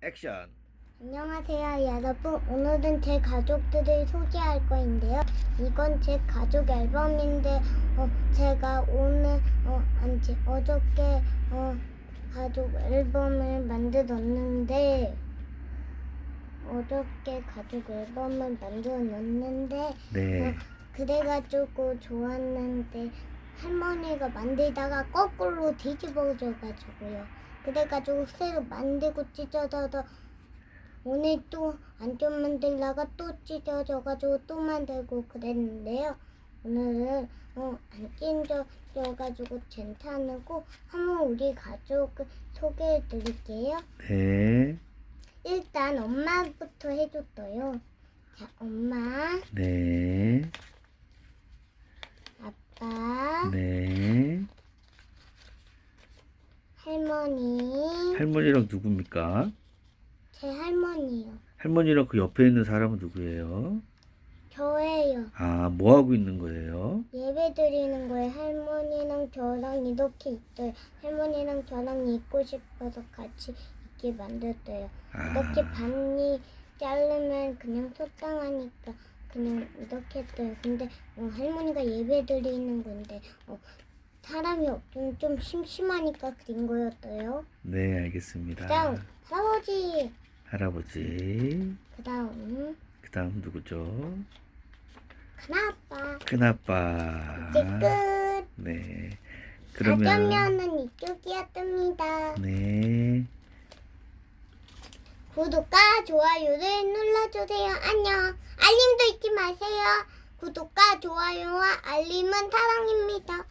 액션. 안녕하세요 여러분 오늘은 제 가족들을 소개할 거인데요 이건 제 가족 앨범인데 어, 제가 오늘 어, 아니지 어저께 어, 가족 앨범을 만들었는데 어저께 가족 앨범을 만들었는데 네. 어, 그래가지고 좋았는데 할머니가 만들다가 거꾸로 뒤집어져가지고요. 그래가지고 새로 만들고 찢어져서 오늘 또 안좀 만들다가 또 찢어져가지고 또 만들고 그랬는데요. 오늘은 어, 안 찢어져가지고 괜찮고 한번 우리 가족을 소개해 드릴게요. 네. 일단 엄마부터 해줬어요. 자, 엄마, 네. 아빠, 네. 할머니, 할머니랑 누굽니까? 제 할머니요. 할머니랑 그 옆에 있는 사람은 누구예요? 저예요. 아, 뭐 하고 있는 거예요? 예배 드리는 거에 할머니랑 저랑 이렇게 있어요. 할머니랑 저랑 있고 싶어서 같이 있게 만들었어요. 아, 이렇게 반이 자르면 그냥 속상하니까 그냥 이렇게 했어요. 근데 어, 할머니가 예배 드리는 건데 어, 사람이 없으면 좀 심심하니까 그린 거였어요. 네, 알겠습니다. 그다음 할아버지. 할아버지. 그다음 그다음 누구죠? 큰아빠. 큰아빠. 이제 끝. 네. 그러면 가전면은 이쪽이었습니다. 네. 구독과 좋아요를 눌러주세요. 안녕. 알림도 잊지 마세요. 구독과 좋아요와 알림은 사랑입니다.